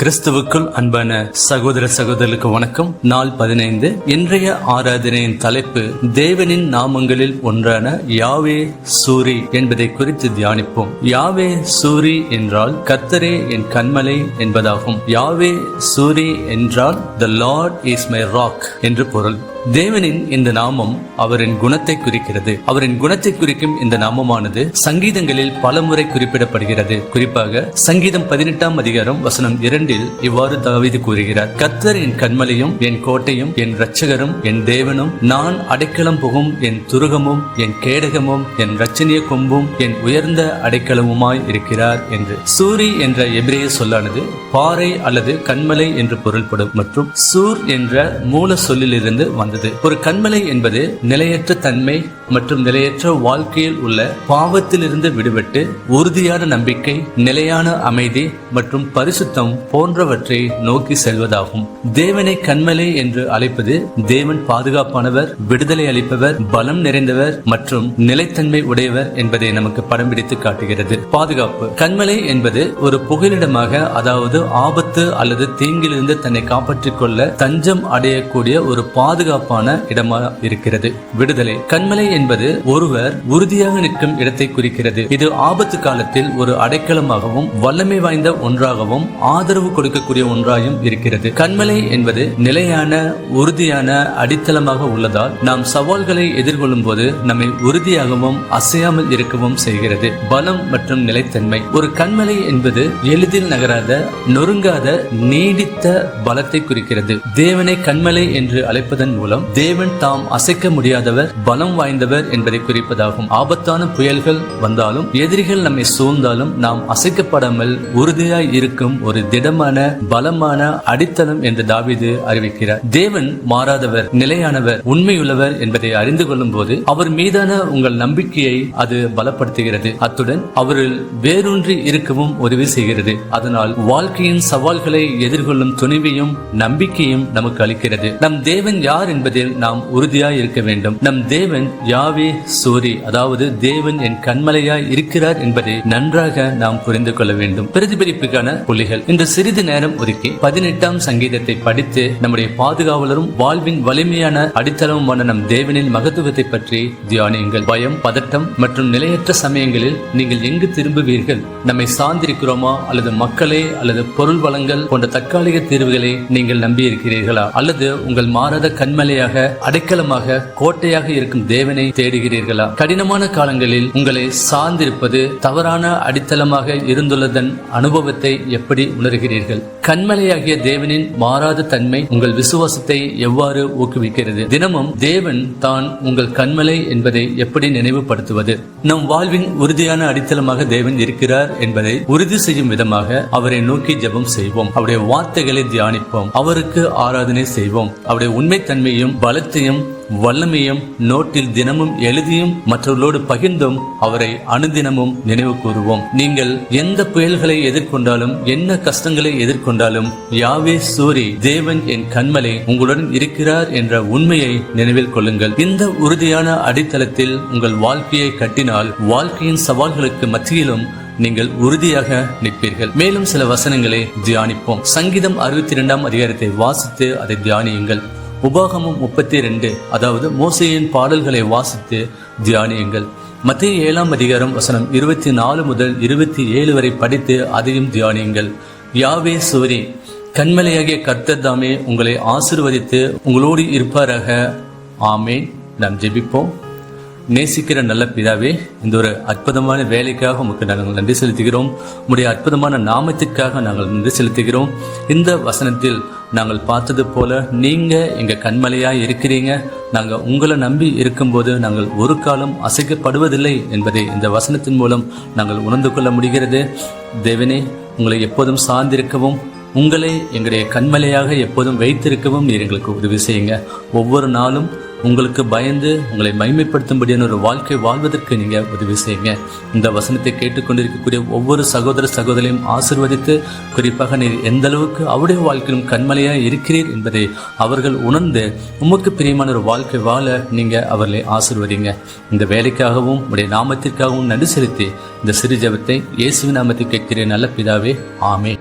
கிறிஸ்துவுக்குள் அன்பான சகோதர சகோதரர்களுக்கு வணக்கம். நாள் பதினைந்து. இன்றைய ஆராதனையின் தலைப்பு தேவனின் நாமங்களில் ஒன்றான யாவே சூரி என்பதை குறித்து தியானிப்போம். யாவே சூரி என்றால் கத்தரே என் கண்மலை என்பதாகும். யாவே சூரி என்றால் the Lord is my rock என்று பொருள். தேவனின் இந்த நாமம் அவரின் குணத்தை குறிக்கிறது. அவரின் குணத்தை குறிக்கும் இந்த நாமமானது சங்கீதங்களில் பலமுறை குறிப்பிடப்படுகிறது. குறிப்பாக சங்கீதம் பதினெட்டாம் அதிகாரம் வசனம் இரண்டில் இவ்வாறு தாவீது கூறுகிறார். கத்தர் என் கண்மலையும் என் கோட்டையும் என் இரட்சகரும் என் தேவனும் நான் அடைக்கலம் புகும் என் துருகமும் என் கேடகமும் என் ரச்சனிய கொம்பும் என் உயர்ந்த அடைக்கலமுமாய் இருக்கிறார் என்று. சூரி என்ற எபிரேய சொல்லானது பாறை அல்லது கண்மலை என்று பொருள்படும் மற்றும் சூர் என்ற மூல சொல்லிலிருந்து வந்தது. ஒரு கண்மலை என்பது நிலையற்ற தன்மை மற்றும் நிலையற்ற வாழ்க்கையில் உள்ள பாவத்திலிருந்து விடுபட்டு உறுதியான நம்பிக்கை நிலையான அமைதி மற்றும் பரிசுத்தம் போன்றவற்றை நோக்கி செல்வதாகும். தேவனை கண்மலை என்று அழைப்பது தேவன் பாதுகாப்பானவர் விடுதலை அளிப்பவர் பலம் நிறைந்தவர் மற்றும் நிலைத்தன்மை உடையவர் என்பதை நமக்கு படம் பிடித்து காட்டுகிறது. பாதுகாப்பு. கண்மலை என்பது ஒரு புகலிடமாக அதாவது ஆபத்து அல்லது தீங்கிலிருந்து தன்னை காப்பாற்றிக் கொள்ள தஞ்சம் அடையக்கூடிய ஒரு பாதுகாப்பு பாதுகாப்பான இடமா இருக்கிறது. விடுதலை. கண்மலை என்பது ஒருவர் உறுதியாக நிற்கும் இடத்தை குறிக்கிறது. இது ஆபத்து காலத்தில் ஒரு அடைக்கலமாகவும் வல்லமை வாய்ந்த ஒன்றாகவும் ஆதரவு கொடுக்கக்கூடிய ஒன்றாயும் இருக்கிறது. கண்மலை என்பது நிலையான உறுதியான அடித்தளமாக உள்ளதால் நாம் சவால்களை எதிர்கொள்ளும் போது நம்மை உறுதியாகவும் அசையாமல் இருக்கவும் செய்கிறது. பலம் மற்றும் நிலைத்தன்மை. ஒரு கண்மலை என்பது எளிதில் நகராத நொறுங்காத நீடித்த பலத்தை குறிக்கிறது. தேவனை கண்மலை என்று அழைப்பதன் மூலம் தேவன் தாம் அசைக்க முடியாதவர் பலம் வாய்ந்தவர் என்பதை குறிப்பதாகும். ஆபத்தான புயல்கள் வந்தாலும் எதிரிகள் நம்மை சூழ்ந்தாலும் நாம் அசைக்கப்படாமல் உறுதியாய் இருக்கும் ஒரு திடமான பலமான அடித்தளம் என்று தாவிது அறிவிக்கிறார். தேவன் மாறாதவர் நிலையானவர் உண்மையுள்ளவர் என்பதை அறிந்து கொள்ளும் போது அவர் மீதான உங்கள் நம்பிக்கையை அது பலப்படுத்துகிறது. அத்துடன் அவரில் வேரூன்றி இருக்கவும் உதவி செய்கிறது. அதனால் வாழ்க்கையின் சவால்களை எதிர்கொள்ளும் துணிவையும் நம்பிக்கையும் நமக்கு அளிக்கிறது. நம் தேவன் யார் என்பதில் நாம் உறுதியாய் இருக்க வேண்டும். நம் தேவன் யாவே சூரி அதாவது தேவன் என் கண்மலையாய் இருக்கிறார் என்பதை நன்றாக நாம் புரிந்து கொள்ள வேண்டும். பிரதிபலிப்புக்கான புள்ளிகள். இந்த சிறிது நேரம் ஒதுக்கி பதினெட்டாம் சங்கீதத்தை படித்து நம்முடைய பாதுகாவலரும் வாழ்வின் வலிமையான அடித்தளமுமான நம் தேவனின் மகத்துவத்தை பற்றி தியானியுங்கள். பயம் பதட்டம் மற்றும் நிலையற்ற சமயங்களில் நீங்கள் எங்கு திரும்புவீர்கள்? நம்மை சார்ந்திருக்கிறோமா? அல்லது மக்களே அல்லது பொருள் வளங்கள் போன்ற தற்காலிக தீர்வுகளை நீங்கள் நம்பியிருக்கிறீர்களா? அல்லது உங்கள் மாறாத கண்மலை கண்மலையாக அடைக்கலமாக கோட்டையாக இருக்கும் தேவனை தேடுகிறீர்களா? கடினமான காலங்களில் உங்களை சார்ந்திருப்பது தவறான அடித்தளமாக இருந்துள்ளதன் அனுபவத்தை எப்படி உணர்கிறீர்கள்? கண்மலையாகிய தேவனின் மாறாத தன்மை உங்கள் விசுவாசத்தை எவ்வாறு ஊக்குவிக்கிறது? தினமும் தேவன் தான் உங்கள் கண்மலை என்பதை எப்படி நினைவுபடுத்துவது? நம் வாழ்வின் உறுதியான அடித்தளமாக தேவன் இருக்கிறார் என்பதை உறுதி செய்யும் விதமாக அவரை நோக்கி ஜெபம் செய்வோம். அவருடைய வார்த்தைகளை தியானிப்போம். அவருக்கு ஆராதனை செய்வோம். அவருடைய உண்மைத்தன்மையும் பலத்தையும் வல்லமையும் நோட்டில் தினமும் எழுதியும் மற்றவர்களோடு பகிர்ந்தும் அவரை அனுதினமும் நினைவு கூறுவோம். நீங்கள் எந்த புயல்களை எதிர்கொண்டாலும் என்ன கஷ்டங்களை எதிர்கொண்டாலும் யாவே சூரி தேவன் என் கண்மலை உங்களுடன் இருக்கிறார் என்ற உண்மையை நினைவில் கொள்ளுங்கள். இந்த உறுதியான அடித்தளத்தில் உங்கள் வாழ்க்கையை கட்டினால் வாழ்க்கையின் சவால்களுக்கு மத்தியிலும் நீங்கள் உறுதியாக நிற்பீர்கள். மேலும் சில வசனங்களை தியானிப்போம். சங்கீதம் அறுபத்தி இரண்டாம் அதிகாரத்தை வாசித்து அதை தியானியுங்கள். உபாகமும் முப்பத்தி ரெண்டு அதாவது மோசையின் பாடல்களை வாசித்து தியானியுங்கள். மத்திய ஏழாம் அதிகாரம் வசனம் இருபத்தி நாலு முதல் இருபத்தி ஏழு வரை படித்து அதையும் தியானியுங்கள். யாவே சூரி கண்மலையாகிய கர்த்தர் தாமே உங்களை ஆசிர்வதித்து உங்களோடு இருப்பாராக. ஆமேன். நாம் ஜெபிப்போம். நேசிக்கிற நல்ல பிதாவே இந்த ஒரு அற்புதமான வேலைக்காக உமக்கு நாங்கள் நன்றி செலுத்துகிறோம். உடைய அற்புதமான நாமத்திற்காக நாங்கள் நன்றி செலுத்துகிறோம். இந்த வசனத்தில் நாங்கள் பார்த்தது போல நீங்கள் எங்கள் கண்மலையாக இருக்கிறீங்க. நாங்கள் உங்களை நம்பி இருக்கும்போது நாங்கள் ஒரு காலம் அசைக்கப்படுவதில்லை என்பதை இந்த வசனத்தின் மூலம் நாங்கள் உணர்ந்து கொள்ள முடிகிறது. தேவனே உங்களை எப்போதும் சார்ந்திருக்கவும் உங்களை எங்களுடைய கண்மலையாக எப்போதும் வைத்திருக்கவும் நீர் எங்களுக்கு உதவி செய்யுங்க. ஒவ்வொரு நாளும் உங்களுக்கு பயந்து உங்களை மைமைப்படுத்தும்படியான ஒரு வாழ்க்கை வாழ்வதற்கு நீங்கள் உதவி செய்யுங்க. இந்த வசனத்தை கேட்டுக்கொண்டிருக்கக்கூடிய ஒவ்வொரு சகோதர சகோதரியும் ஆசிர்வதித்து குறிப்பாக நீர் எந்த அளவுக்கு அவருடைய வாழ்க்கையிலும் கண்மலையாக இருக்கிறீர் என்பதை அவர்கள் உணர்ந்து உமக்கு பிரியமான ஒரு வாழ்க்கை வாழ நீங்கள் அவர்களை ஆசிர்வதிங்க. இந்த வேலைக்காகவும் உடைய நாமத்திற்காகவும் நடு செலுத்தி இந்த சிறு ஜபத்தை இயேசுவின் நாமத்தை கேட்கிறேன். நல்ல பிதாவே ஆமே